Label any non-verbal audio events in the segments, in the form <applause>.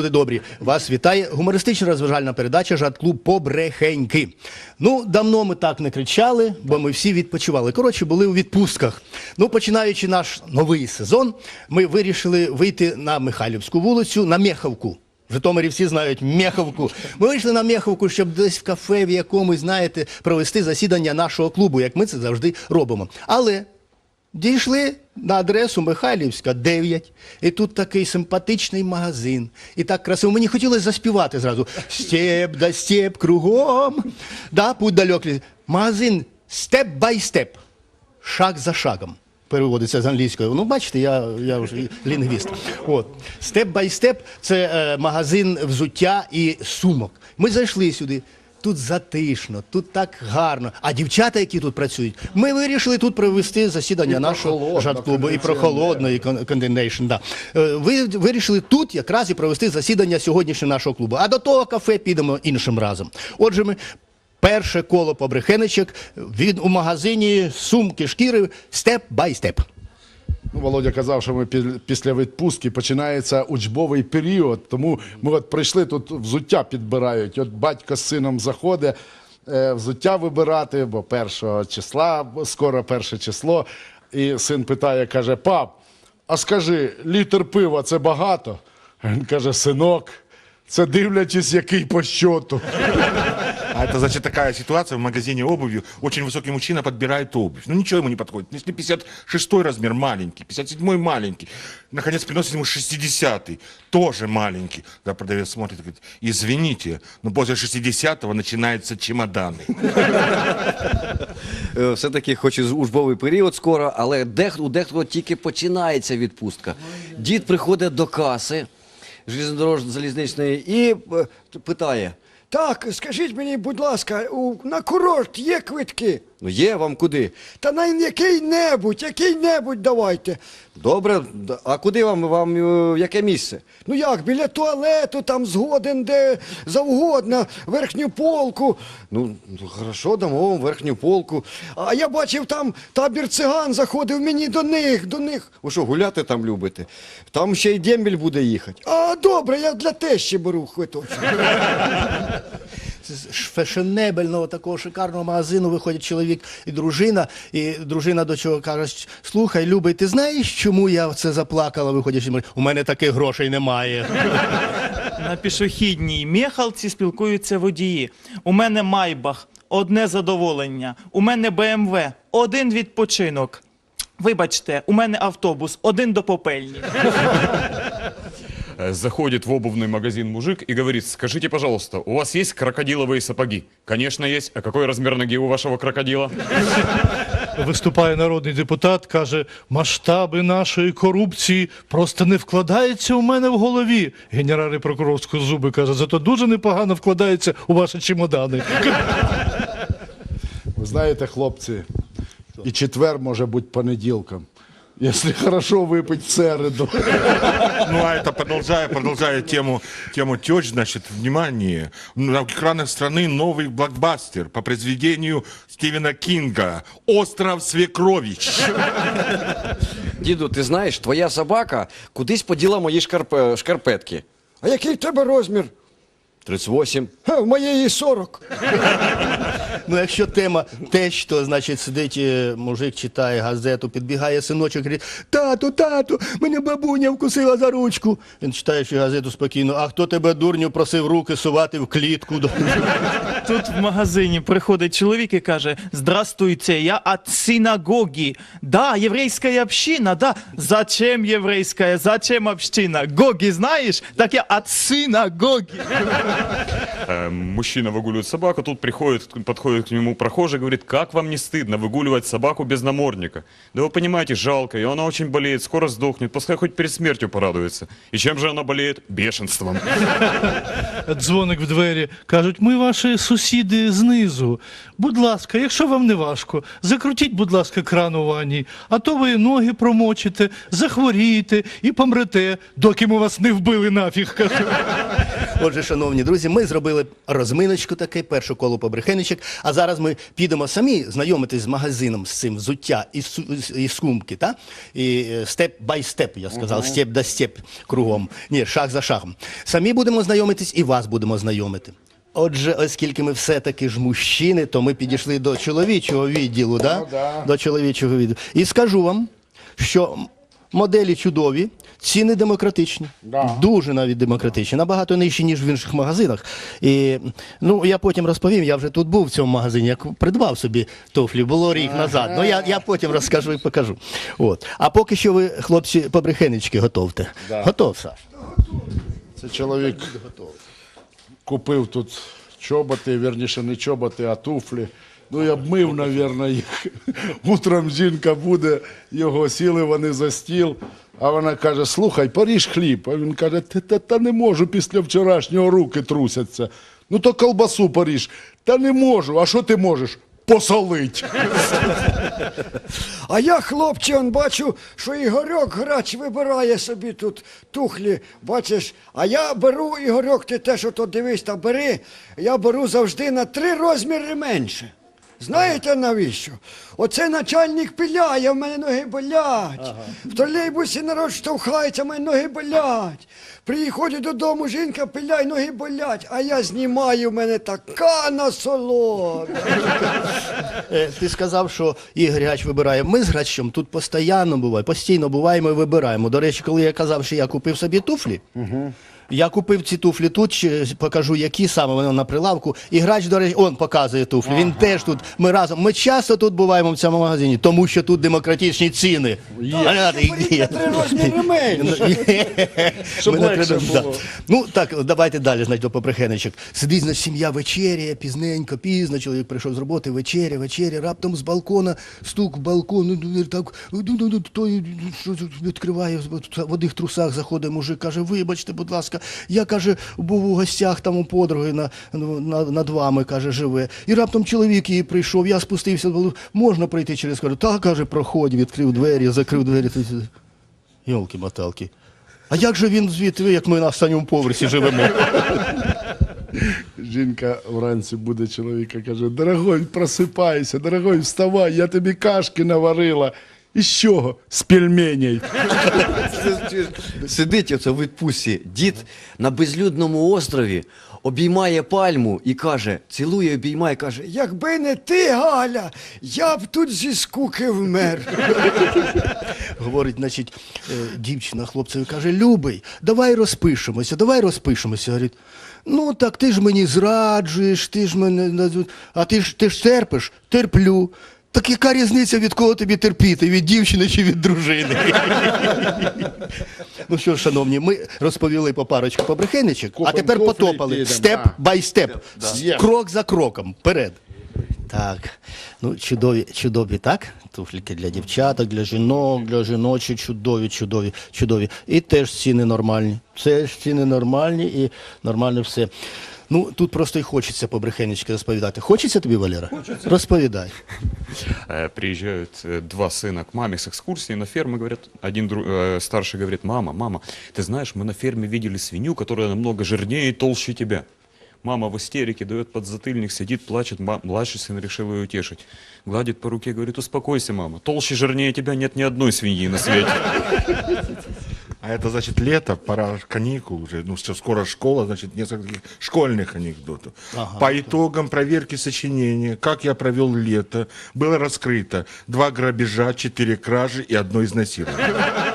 люди добрі. Вас вітає гумористична розважальна передача Жат-клуб Побрехеньки. Ну, давно ми так не кричали, бо ми всі відпочивали. Коротше, були у відпустках. Ну, починаючи наш новий сезон, ми вирішили вийти на Михайлівську вулицю на Мєховку. В Житомирі всі знають Мєховку. Ми вийшли на Мєховку, щоб десь в кафе в якомусь, знаєте, провести засідання нашого клубу, як ми це завжди робимо. Але Дійшли на адресу Михайлівська, 9. І тут такий симпатичний магазин. І так красиво. Мені хотілося заспівати зразу. Степ да степ кругом. Да, путь далекий. Магазин степ бай степ. Шаг за шагом. Переводиться з англійської. Ну, бачите, я, я вже лінгвіст. От. Степ бай степ це е, магазин взуття і сумок. Ми зайшли сюди. Тут затишно, тут так гарно. А дівчата, які тут працюють, ми вирішили тут провести засідання нашого прохолодно, жарт-клубу і про холодно, і кон- конденейшн. Да. Е, Ви вирішили тут якраз і провести засідання сьогоднішнього нашого клубу. А до того кафе підемо іншим разом. Отже, ми перше коло побрехеничок від у магазині сумки шкіри степ бай степ. Ну, Володя казав, що ми після відпустки починається учбовий період. Тому ми от прийшли тут взуття підбирають. От батько з сином заходить е, взуття вибирати, бо першого числа, скоро перше число. І син питає, каже: пап, а скажи, літр пива це багато? Він каже: синок, це дивлячись, який по щоту. А это значит такая ситуация в магазине обуви. Очень высокий мужчина подбирает обувь. Ну ничего ему не подходит. Если 56 размер маленький, 57 маленький, наконец приносит ему 60 тоже маленький. Да, продавец смотрит и говорит, извините, но после 60-го начинаются чемоданы. Е, Все-таки хоч і учбовий період скоро, але дехто, у дехто тільки починається відпустка. Дід приходить до каси железнодорожної залізничної і е, питає: так, скажіть мені, будь ласка, у, на курорт є квитки? Ну є вам куди? Та на який-небудь, який-небудь давайте. Добре, а куди вам, вам е, яке місце? Ну як, біля туалету, там згоден, де завгодно, верхню полку. Ну, хорошо, дамо вам верхню полку. А я бачив, там табір циган заходив мені до них, до них. Ви що, гуляти там любите? Там ще й дембіль буде їхати. А добре, я для тещі беру квиточок. З фешенебельного такого шикарного магазину виходять чоловік і дружина, і дружина до чого каже: слухай, любий, ти знаєш, чому я це заплакала, виходячи? У мене таких грошей немає. На пішохідній Мєхалці спілкуються водії. У мене Майбах, одне задоволення. У мене БМВ, один відпочинок. Вибачте, у мене автобус, один до попельні. Э, Заходит в обувный магазин мужик и говорит, скажите, пожалуйста, у вас есть крокодиловые сапоги? Конечно, есть. А какой размер ноги у вашего крокодила? Виступає народний депутат, каже: масштаби нашої корупції просто не вкладаються у мене в голові. Генеральний прокурорського зуби каже, зато дуже непогано вкладається у ваші чемодани. Ви знаєте, хлопці, і четвер може бути понеділком. Якщо хорошо випить в середу. Ну а это продолжая, продолжая тему, тему теч, значит, внимание, на экранах страны новый блокбастер по произведению Стивена Кинга «Остров Свекрович». Діду, ти знаєш, твоя собака кудись поділа мої шкарпе, шкарпетки. А який в тебе розмір? 38. Ха, в моєї 40. Ну, якщо тема теч, то значить сидить е, мужик, читає газету, підбігає синочок, говорить, тату, тату, мене бабуня вкусила за ручку. Він читає ще газету спокійно, а хто тебе, дурню, просив руки сувати в клітку? <laughs> Тут в магазині приходить чоловік і каже: Здравствуйте, я от синагоги. Да, єврейська община, да. Зачем єврейська? Зачем община? Гоги знаєш? Так я от синагоги. Э, Мужчина выгуливает собаку, тут приходит, подходит к нему прохожий, говорит, как вам не стыдно выгуливать собаку без намордника? Да вы понимаете, жалко, и она очень болеет, скоро сдохнет, пускай хоть перед смертью порадуется. И чем же она болеет? Бешенством. Дзвоник в двері. Кажуть, ми ваші сусіди. сусіди знизу. Будь ласка, якщо вам не важко, закрутіть, будь ласка, кран у ванні, а то ви ноги промочите, захворієте і помрете, доки ми вас не вбили нафіг. кажу. Отже, шановні Друзі, ми зробили розминочку таке, першу коло побрехеничок, а зараз ми підемо самі знайомитись з магазином з цим взуття і, і сумки, та? І е, степ бай степ, я сказав, степ да степ кругом. Ні, шаг за шагом. Самі будемо знайомитись і вас будемо знайомити. Отже, оскільки ми все-таки ж мужчини, то ми підійшли до чоловічого відділу, да? Ну, да. до чоловічого відділу. І скажу вам, що моделі чудові, ціни демократичні. Да. Дуже навіть демократичні, набагато нижчі, ніж в інших магазинах. І ну я потім розповім, я вже тут був в цьому магазині, як придбав собі туфлі, було рік назад. Ну я, я потім розкажу і покажу. От. А поки що ви, хлопці, побрехенечки готовте. Готов, Саш? Це чоловік купив тут чоботи, вірніше не чоботи, а туфлі. Ну, я б мив, мабуть, їх. Утром жінка буде, його сіли вони за стіл, а вона каже: слухай, поріж хліб. А він каже, та, не можу після вчорашнього руки трусяться. Ну то колбасу поріж. Та не можу. А що ти можеш? Посолить. А я, хлопче, он бачу, що Ігорьок грач вибирає собі тут тухлі. Бачиш, а я беру, Ігорьок, ти теж ото дивись та бери. Я беру завжди на три розміри менше. Знаєте навіщо? Оце начальник пиляє, в мене ноги болять. В тролейбусі народ штовхається, в мене ноги болять. Приходжу додому, жінка пиляє, ноги болять, а я знімаю, в мене така насолода. Е, Ти сказав, що Ігор Гач вибирає. Ми з Грачем тут постійно буває, постійно буваємо і вибираємо. До речі, коли я казав, що я купив собі туфлі, я купив ці туфлі тут, покажу, які саме вони на прилавку. І грач, до речі, он показує туфлі. Він теж тут. Ми разом. Ми часто тут буваємо в цьому магазині, тому що тут демократичні ціни. Щоб легше було. Ну так, давайте далі, значить, до поприхенечок. Сидить, значить, сім'я вечеряє, пізненько, пізно, чоловік прийшов з роботи, вечеря, вечеря, раптом з балкона, стук в балкон, ну, ну, так, ну, ну, ну, той, відкриває, в одних трусах заходить мужик, каже, вибачте, будь ласка, я, каже, був у гостях там у подруги на, на, над вами, каже, живе. І раптом чоловік її прийшов, я спустився, говорю, можна пройти через коридор? Так, каже, проходь, відкрив двері, закрив двері. Йолки-моталки. А як же він звідти, як ми на останньому поверсі живемо? Жінка вранці буде чоловіка, каже: Дорогой, просипайся, дорогой, вставай, я тобі кашки наварила. І з чого? З пельменей. Сидить оце в відпустці. Дід на безлюдному острові обіймає пальму і каже, цілує, обіймає, каже, Якби не ти, Галя, я б тут зі скуки вмер. Говорить, значить, е, дівчина хлопцеві каже: Любий, давай розпишемося, давай розпишемося. Говорить, ну так ти ж мені зраджуєш, ти ж мене. наз- А ти ж ти ж терпиш, терплю. Так яка різниця, від кого тобі терпіти? Від дівчини чи від дружини? ну що ж, шановні, ми розповіли по парочку побрехеничок, а тепер і потопали. підемо, Степ бай степ. Є. Крок за кроком. Вперед. Так, ну чудові, чудові, так? Туфліки для дівчаток, для жінок, для жіночі, чудові, чудові, чудові. І теж ціни нормальні. Це ж ціни нормальні і нормально все. Ну, тут просто і хочеться побрехенечки розповідати. Хочеться тобі, Валера? Хочеться. Розповідай. Э, Приезжают э, два сына к маме с экскурсии на ферму, говорят, один дру- э, старший говорит, мама, мама, ты знаешь, мы на ферме видели свинью, которая намного жирнее и толще тебя. Мама в истерике дает подзатыльник, сидит, плачет, младший сын решил ее утешить. Гладит по руке, говорит, успокойся, мама, толще, жирнее тебя нет ни одной свиньи на свете. А это значит лето, пора каникул уже, ну все, скоро школа, значит несколько таких школьных анекдотов. По итогам проверки сочинения, как я провел лето, было раскрыто два грабежа, четыре кражи и одно изнасилование.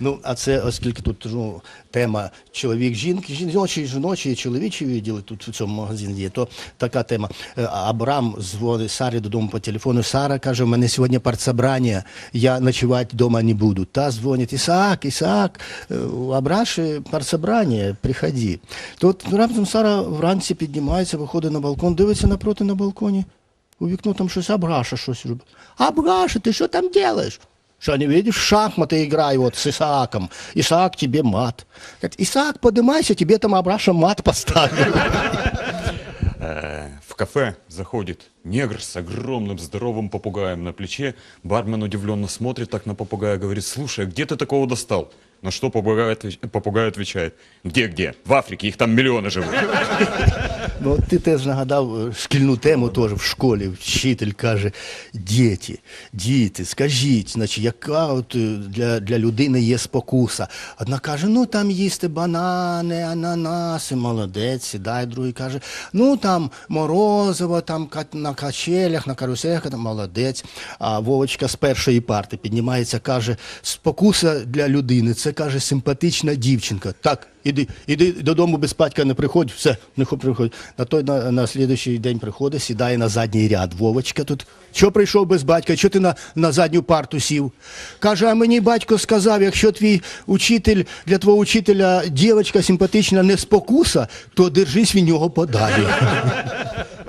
Ну, а це, оскільки тут ну, тема чоловік, жінки, жіночі, жіночі чоловічі відділи тут в цьому магазині є, то така тема. Е, Абрам дзвонить Сарі додому по телефону. Сара каже, у мене сьогодні партсобрання, я ночувати вдома не буду. Та дзвонить, Ісаак, Ісаак, е, Абраші партсобрання, приходи. Тут раптом Сара вранці піднімається, виходить на балкон, дивиться напроти на балконі. У вікно там щось Абраша щось робить. Абраша, ти що там робиш? Что, не видишь, в шахматы играй вот с Исааком. Исаак тебе мат. Говорит, Исаак, поднимайся, тебе там Абраша мат поставил. кафе заходит негр с огромным здоровым попугаем на плече. Бармен удивленно смотрит так на попугая, говорит, слушай, а где ты такого достал? На что попугай, попугай отвечает, где-где? В Африке, их там миллионы живут. Ну, ти теж нагадав е, шкільну тему теж в школі. Вчитель каже: діти, діти, скажіть, значить, яка от е, для, для людини є спокуса? Одна каже, ну там їсти банани, ананаси, молодець, сідає, другий каже, ну там морозиво, там на качелях, на каруселях, там молодець. А Вовочка з першої парти піднімається, каже, спокуса для людини, це каже симпатична дівчинка. Так, іди, іди додому без батька не приходь, все, не хо- приходь. На той на, на слідуючий день приходить, сідає на задній ряд. Вовочка тут. Що прийшов без батька? Що ти на, на задню парту сів? Каже, а мені батько сказав, якщо твій учитель для твого учителя дівчинка симпатична не спокуса, то держись від нього подалі.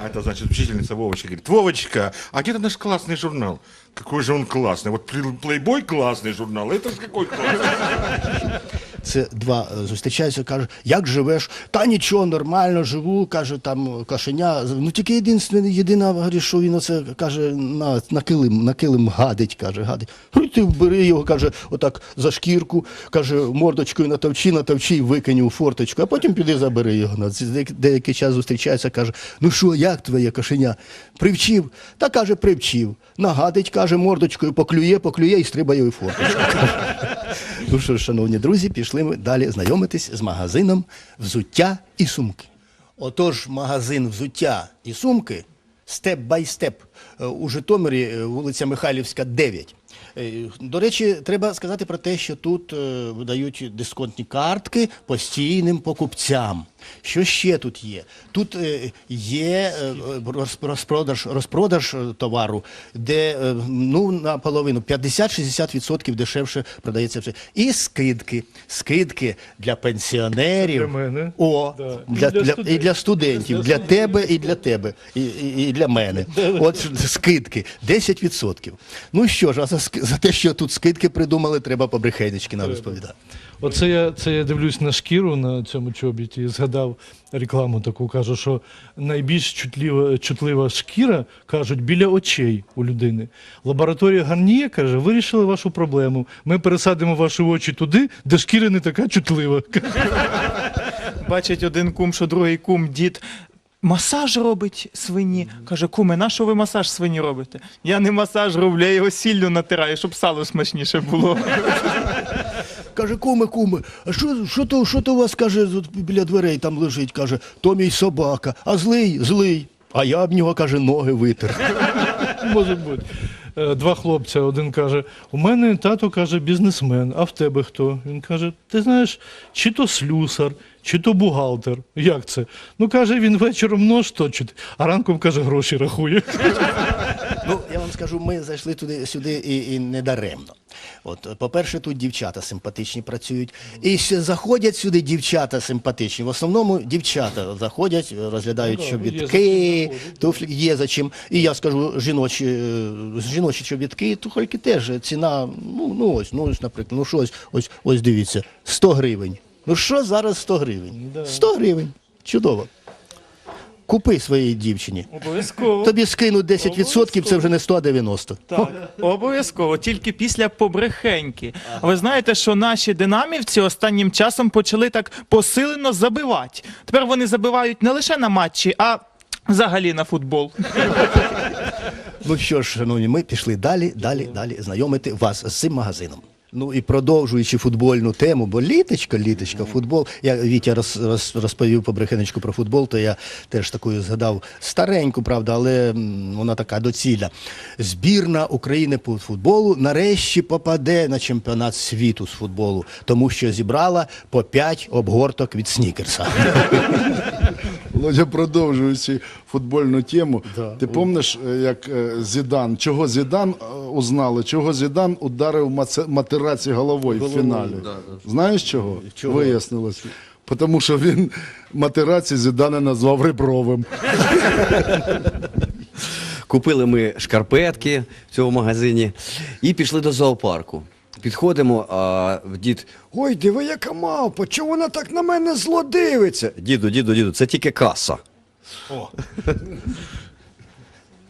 А это значит, учительница Вовочка говорит, Вовочка, а где-то наш классный журнал? Какой же он классный. Вот Плей- Плейбой классный журнал, это же какой классный. Це два е, зустрічаються, каже, як живеш? Та нічого, нормально, живу, каже, там кашеня. Ну тільки єдине, єдина, говорить, що він оце каже, на, на килим, на килим гадить, каже, гадить. Ти бери його, каже, отак за шкірку, каже, мордочкою натовчи, натовчи і викинь у форточку, а потім піди забери його. Деякий час зустрічається, каже, ну що, як твоє кашеня? Привчив? Та каже, привчив. Нагадить, каже, мордочкою поклює, поклює і стрибає у форточку. Ну що, шановні друзі, пішли ми далі знайомитись з магазином взуття і сумки. Отож, магазин взуття і сумки степ бай степ е, у Житомирі, е, вулиця Михайлівська, 9. Е, До речі, треба сказати про те, що тут видають дисконтні картки постійним покупцям. Що ще тут є? Тут е, є е, розпродаж, розпродаж е, товару, де ну, наполовину 50-60% дешевше продається все. І скидки. Скидки для пенсіонерів. Для мене. О, Да. для, І для для, і для студентів, для тебе і для тебе, і, і, і для мене. От скидки 10%. Ну що ж, а за, за те, що тут скидки придумали, треба побрехенечки нам розповідати. Оце я, це я дивлюсь на шкіру на цьому чобіті і згадав рекламу таку. Кажу, що найбільш чутлива, чутлива шкіра, кажуть, біля очей у людини. Лабораторія Гарніє каже, вирішили вашу проблему. Ми пересадимо ваші очі туди, де шкіра не така чутлива. Бачить один кум, що другий кум, дід. Масаж робить свині. Каже, куме, на що ви масаж свині робите? Я не масаж роблю, я його сіллю натираю, щоб сало смачніше було. Каже, куме, куме, а що, що, то, що то у вас каже, біля дверей там лежить? Каже, то мій собака, а злий, злий. А я об нього, каже, ноги витер. <laughs> Може бути. Е, Два хлопця. Один каже: у мене тато каже бізнесмен, а в тебе хто? Він каже: Ти знаєш, чи то слюсар, чи то бухгалтер. Як це? Ну каже, він вечором нож точить, а ранком каже, гроші рахує. Ну, я вам скажу, ми зайшли туди сюди і, і не даремно. От, по-перше, тут дівчата симпатичні працюють. І ще заходять сюди дівчата симпатичні. В основному дівчата заходять, розглядають Ну да, чобітки, туфлі є за чим. І я скажу, жіночі, жіночі чобітки, туфельки теж ціна, ну, ну ось, ну ось, наприклад, ну що ось, ось, ось дивіться, 100 гривень. Ну що зараз 100 гривень? 100 гривень. Чудово. Купи своїй дівчині. Обов'язково. Тобі скинуть 10%, це вже не 100, а 90. Так, обов'язково, тільки після побрехеньки. Ви знаєте, що наші динамівці останнім часом почали так посилено забивати. Тепер вони забивають не лише на матчі, а взагалі на футбол. Ну що ж, шановні, ми пішли далі, далі, далі знайомити вас з цим магазином. Ну і продовжуючи футбольну тему, бо літочка, літочка, футбол. Я Вітя роз, роз, розповів по брехенечку про футбол, то я теж такою згадав стареньку, правда, але вона така доцільна. Збірна України по футболу нарешті попаде на чемпіонат світу з футболу, тому що зібрала по 5 обгорток від снікерса. <laughs> Володя, продовжуючи футбольну тему. Да. Ти пам'ятаєш, е, як е, Зідан, чого Зідан е, узнали, чого Зідан ударив матeraці головою в фіналі? Знаєш чого? Чого? Вияснилось. Тому що він матeraці Зідана назвав ребровим. Купили ми шкарпетки в цьому магазині і пішли до зоопарку. Підходимо, а дід, Ой, диви, яка мавпа, чого вона так на мене зло дивиться? діду, діду, діду, це тільки каса.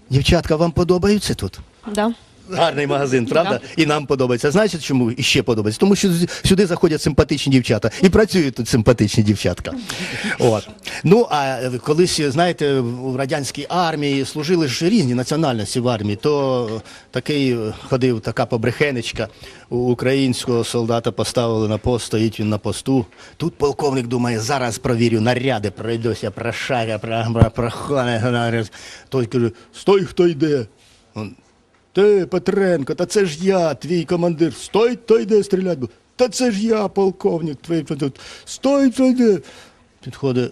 Дівчатка, вам подобається тут? Да. Гарний магазин, правда? І нам подобається. Знаєте, чому іще подобається? Тому що сюди заходять симпатичні дівчата. І працюють тут симпатичні дівчатка. От. Ну, а колись, знаєте, в радянській армії служили ж різні національності в армії. То такий е, ходив така побрехенечка. У українського солдата поставили на пост, стоїть він на посту. Тут полковник думає, зараз провірю наряди, пройдуся, прошаря, проходить. Той каже, стой, хто йде. Ти, Петренко, та це ж я, твій командир. Стой, то йде стріляти. буде. Та це ж я, полковник, твій тут. Стой, то йде. Підходить.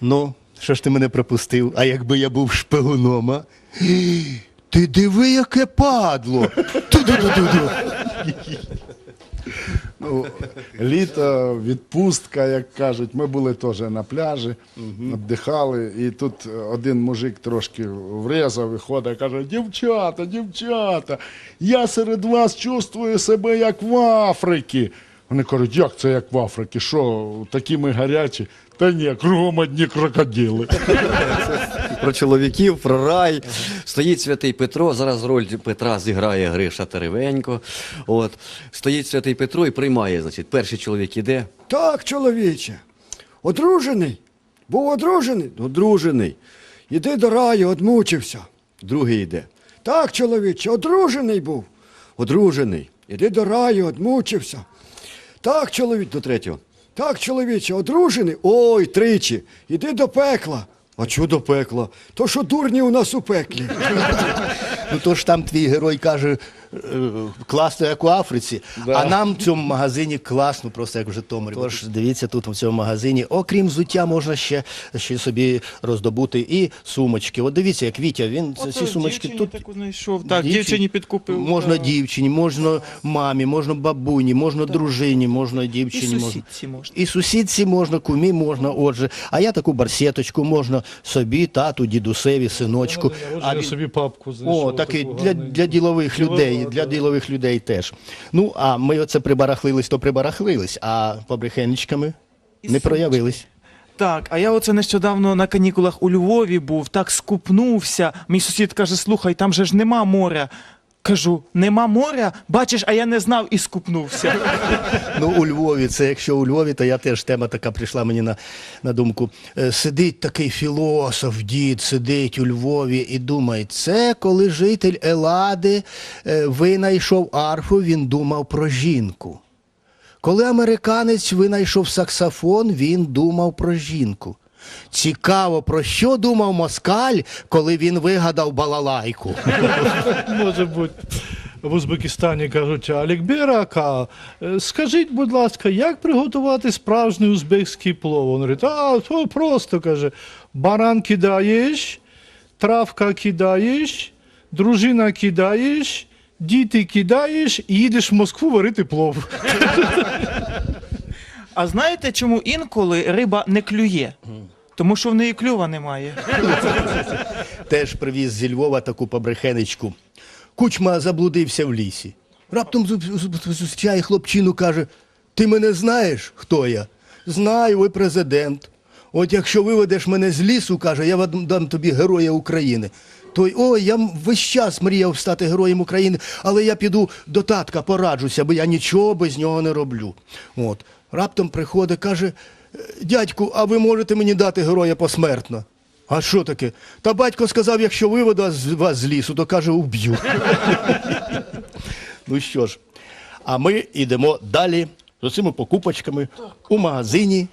Ну, що ж ти мене пропустив? А якби я був шпигуном, а? <gasps> Ти диви, яке падло. Ту-ду-ду-ду-ду. Ну, літо, відпустка, як кажуть. Ми були теж на пляжі, віддихали, і тут один мужик трошки врезав, виходить, каже: дівчата, дівчата, я серед вас чувствую себе як в Африці. Вони кажуть, як це як в Африці? Що, такі ми гарячі? Та ні, кругом одні крокодили. <laughs> Про чоловіків, про рай. Стоїть святий Петро. Зараз роль Петра зіграє Гриша Теревенько. От. Стоїть святий Петро і приймає, значить, перший чоловік іде. Так, чоловіче. Одружений? Був одружений? Одружений. Іди до раю, одмучився. Другий йде. Так, чоловіче, одружений був. Одружений. Іди до раю, одмучився. Так, чоловік. До третього. Так, чоловіче, одружений? Ой, тричі. Іди до пекла. А чого до пекла? То що дурні у нас у пеклі. Ну то ж там твій герой каже, класно, як у Африці, а нам в цьому магазині класно, просто як в Житомирі. Тож дивіться, тут в цьому магазині, окрім взуття, можна ще, ще собі роздобути і сумочки. От дивіться, як Вітя, він ці сумочки тут. таку знайшов. Так, Дівчині- дівчині підкупив. Можна так. дівчині, можна мамі, можна бабуні, можна дружині, можна дівчині. І можна. сусідці можна. І сусідці можна, кумі можна, отже. А я таку барсеточку можна собі, тату, дідусеві, синочку. А він собі папку знайшов. О, такий для, для ділових Ділова, для ділових людей теж. Ну, а ми оце прибарахлились, то прибарахлились, а побрехенечками не проявились. Так, а я оце нещодавно на канікулах у Львові був, так скупнувся. Мій сусід каже: слухай, там же ж нема моря. Кажу, нема моря? Бачиш, а я не знав і скупнувся. <laughs> Ну, у Львові, це якщо у Львові, то я теж тема така прийшла мені на, на думку. Е, Сидить такий філософ, дід, сидить у Львові і думає, це коли житель Елади е, винайшов арфу, він думав про жінку. Коли американець винайшов саксофон, він думав про жінку. Цікаво, про що думав москаль, коли він вигадав балалайку. Може бути. В Узбекистані кажуть, Алікберака, е, скажіть, будь ласка, як приготувати справжній узбекський плов? Він говорить, а то просто каже, баран кидаєш, травка кидаєш, дружина кидаєш, діти кидаєш і їдеш в Москву варити плов. А знаєте, чому інколи риба не клює? Тому що в неї клюва немає. Теж привіз зі Львова таку побрехенечку. Кучма заблудився в лісі. Раптом зу- зу- зустрічає хлопчину, каже: Ти мене знаєш, хто я? Знаю, ви президент. От якщо виведеш мене з лісу, каже, я вам дам тобі героя України. Той, ой, я м- весь час мріяв стати героєм України, але я піду до татка, пораджуся, бо я нічого без нього не роблю. От. Раптом приходить, каже: «Е, дядьку, а ви можете мені дати героя посмертно? А що таке? Та батько сказав, якщо виведу вас з лісу, то каже, уб'ю. ну що ж, а ми йдемо далі з цими покупочками у магазині,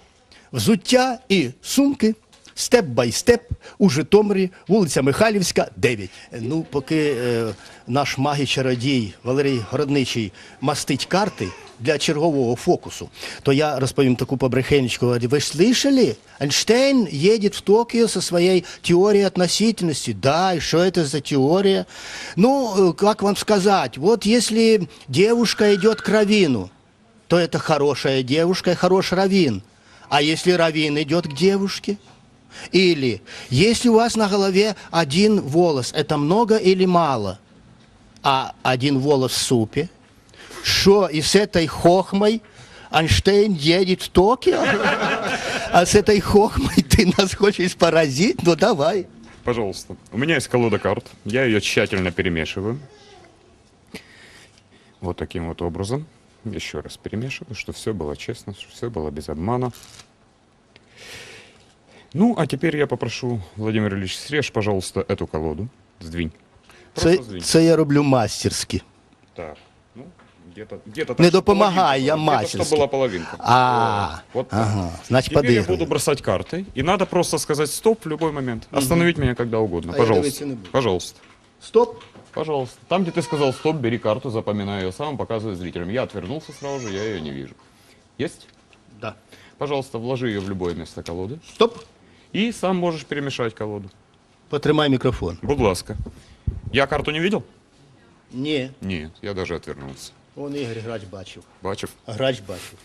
взуття і сумки Степ бай степ у Житомирі, вулиця Михайлівська, 9. Ну, поки е, наш магій-чародій Валерій Городничий мастить карти для чергового фокусу, то я розповім таку побрехенечку. Говорю, Вы слышали? Эйнштейн едет в Токио со своей теорией относительности. Да, и что это за теория? Ну, э, как вам сказать, вот если девушка идет к равину, то это хорошая девушка и хороший равин. А если равин идет к девушке? Или если у вас на голове один волос, это много или мало? А один волос в супе? Что, и с этой хохмой Эйнштейн едет в Токио? А с этой хохмой ты нас хочешь поразить? Ну давай. Пожалуйста. У меня есть колода карт. Я ее тщательно перемешиваю. Вот таким вот образом. Еще раз перемешиваю, чтобы все было честно, чтобы все было без обмана. Ну, а теперь я попрошу, Владимир Ильич, срежь, пожалуйста, эту колоду. Сдвинь. Це, Просто сдвинь. це я роблю мастерськи. Так. Ну, где-то, где-то Не допомагай, я половинка была. Где-то, мастерски. чтобы была половинка. А, Вот, вот так. ага, значит, Теперь я буду бросать карты, и надо просто сказать стоп в любой момент. Остановить меня когда угодно. А я Пожалуйста. буду. Пожалуйста. Стоп. Пожалуйста. Там, где ты сказал стоп, бери карту, запоминай ее сам, показывай зрителям. Я отвернулся сразу же, я ее не вижу. Есть? Да. Пожалуйста, вложи ее в любое место колоды. Стоп. И сам можешь перемешать колоду. Потримай мікрофон. Будь ласка. Я карту не видел? Ні. Нет, я даже отвернулся. Он Ігор грач бачив. Бачив. Грач бачив.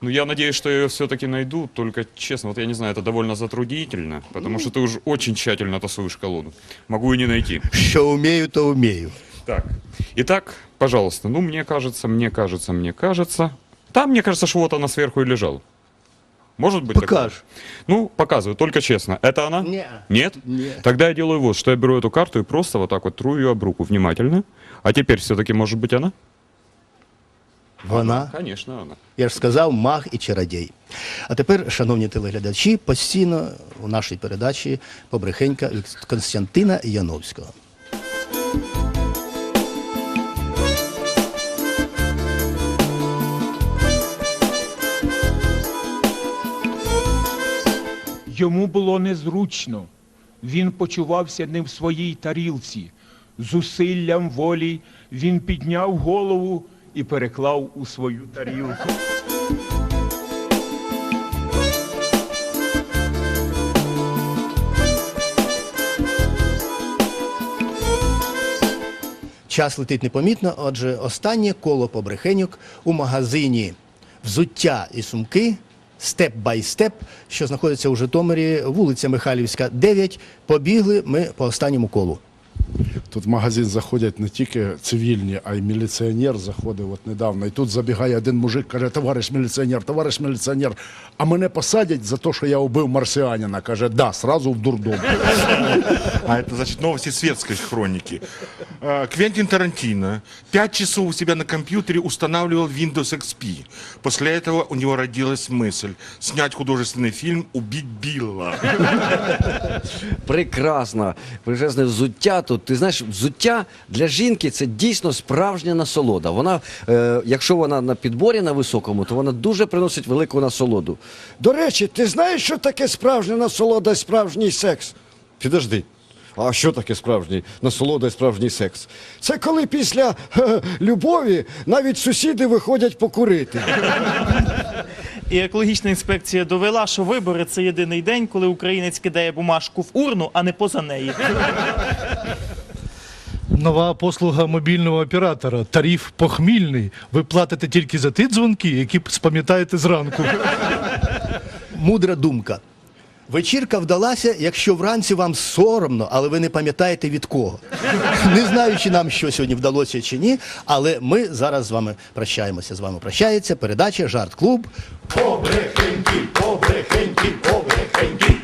Ну, я надеюсь, что я ее все-таки найду, только честно, вот я не знаю, это довольно затруднительно, потому что ты уж очень тщательно тасуешь колоду. Могу и не найти. Що вмію, то вмію. Так. Итак, пожалуйста, ну, мне кажется, мне кажется, мне кажется. Там, мне кажется, что вот она сверху и лежала. Может быть такое? Покаж. Ну, показываю, только честно. Это она? Не. Нет? Нет. Тогда я делаю вот, что я беру эту карту и просто вот так вот тру ее об руку внимательно. А теперь все-таки, может быть, она? Вона. Конечно, она. Я ж сказав, маг і чародій. А тепер, шановні телеглядачі, постійно у нашій передачі побрехенька від Константина Яновського. Йому було незручно. Він почувався не в своїй тарілці. Зусиллям волі він підняв голову і переклав у свою тарілку. Час летить непомітно, отже, останнє коло побрехеньок у магазині взуття і сумки степ бай степ, що знаходиться у Житомирі, вулиця Михайлівська, 9. Побігли ми по останньому колу. Тут в магазин заходять не тільки цивільні, а й міліціонер заходив от недавно. І тут забігає один мужик, каже, товариш міліціонер, товариш міліціонер, а мене посадять за те, що я убив марсіанина. Каже, да, сразу в дурдом. А это, значит, новости светской хроники. А, Квентин Тарантино пять часов у себя на компьютере устанавливал Windows XP. После этого у него родилась мысль снять художественный фильм «Убить Билла». Прекрасно. Прекрасне взуття тут. Ти знаєш, взуття для жінки це дійсно справжня насолода. Вона, е, якщо вона на підборі на високому, то вона дуже приносить велику насолоду. До речі, ти знаєш, що таке справжня насолода і справжній секс? Підожди. А що таке справжній насолода і справжній секс? Це коли після <laughs> е, любові навіть сусіди виходять покурити. <laughs> І екологічна інспекція довела, що вибори це єдиний день, коли українець кидає бумажку в урну, а не поза неї. Нова послуга мобільного оператора. Тариф похмільний. Ви платите тільки за ті дзвонки, які спам'ятаєте зранку. Мудра думка. Вечірка вдалася, якщо вранці вам соромно, але ви не пам'ятаєте від кого. Не знаю, чи нам що сьогодні вдалося чи ні, але ми зараз з вами прощаємося. З вами прощається передача Жарт Клуб. Побрехеньки, побрехеньки, побрехеньки.